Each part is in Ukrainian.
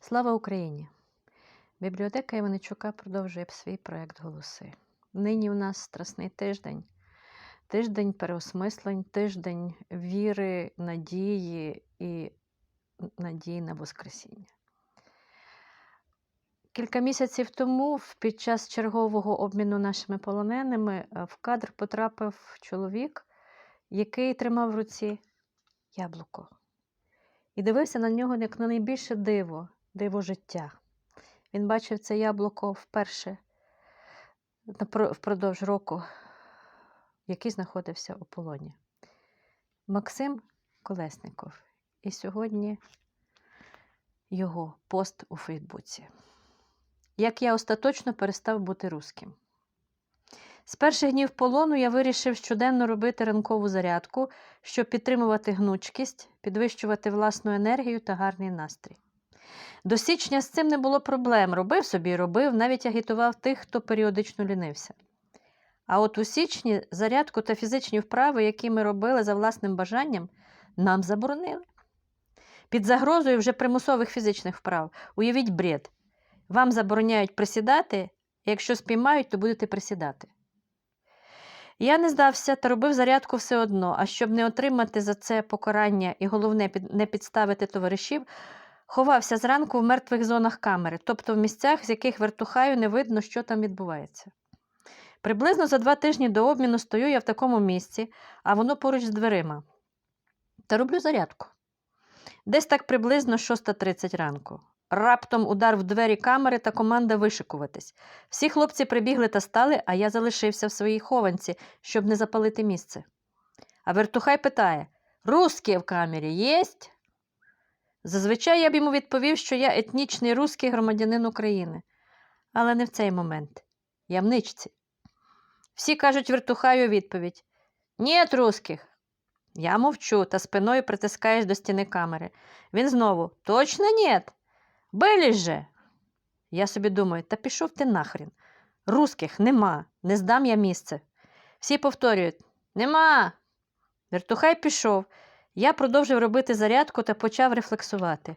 Слава Україні! Бібліотека Іваничука продовжує свій проект Голоси. Нині у нас страсний тиждень, тиждень переосмислень, тиждень віри, надії і надії на Воскресіння. Кілька місяців тому, під час чергового обміну нашими полоненими, е, в кадр потрапив чоловік, який тримав в руці яблуко. І дивився на нього як на найбільше диво, диво життя. Він бачив це яблуко вперше впродовж року, який знаходився у полоні. Максим Колесников. І сьогодні його пост у Фейсбуці. Як я остаточно перестав бути русським. З перших днів полону я вирішив щоденно робити ранкову зарядку, щоб підтримувати гнучкість, підвищувати власну енергію та гарний настрій. До січня з цим не було проблем. Робив собі робив, навіть агітував тих, хто періодично лінився. А от у січні зарядку та фізичні вправи, які ми робили за власним бажанням, нам заборонили. Під загрозою вже примусових фізичних вправ. Уявіть бред. Вам забороняють присідати, якщо спіймають, то будете присідати. Я не здався та робив зарядку все одно, а щоб не отримати за це покарання і головне не підставити товаришів, ховався зранку в мертвих зонах камери, тобто в місцях, з яких вертухаю не видно, що там відбувається. Приблизно за два тижні до обміну стою я в такому місці, а воно поруч з дверима. Та роблю зарядку. Десь так приблизно 6.30 ранку. Раптом удар в двері камери та команда вишикуватись. Всі хлопці прибігли та стали, а я залишився в своїй хованці, щоб не запалити місце. А вертухай питає: Русські в камері єсть? Зазвичай я б йому відповів, що я етнічний русський громадянин України. Але не в цей момент. Я в ничці. Всі кажуть вертухаю відповідь: Нєт русських. Я мовчу та спиною притискаєш до стіни камери. Він знову: Точно нєт? Бились же. Я собі думаю, та пішов ти нахрін. Русських нема, не здам я місце. Всі повторюють: Нема. Вертухай пішов. Я продовжив робити зарядку та почав рефлексувати.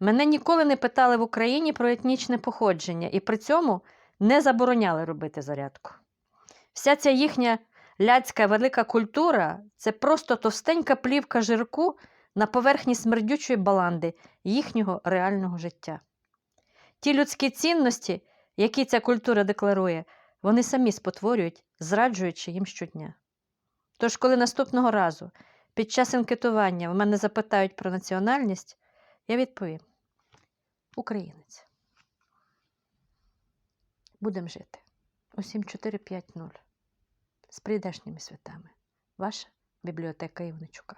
Мене ніколи не питали в Україні про етнічне походження і при цьому не забороняли робити зарядку. Вся ця їхня ляцька велика культура це просто товстенька плівка жирку на поверхні смердючої баланди їхнього реального життя. Ті людські цінності, які ця культура декларує, вони самі спотворюють, зраджуючи їм щодня. Тож, коли наступного разу під час анкетування в мене запитають про національність, я відповім: Українець. Будемо жити. у 7450 З прийдешніми святами. Ваша бібліотека Івничука.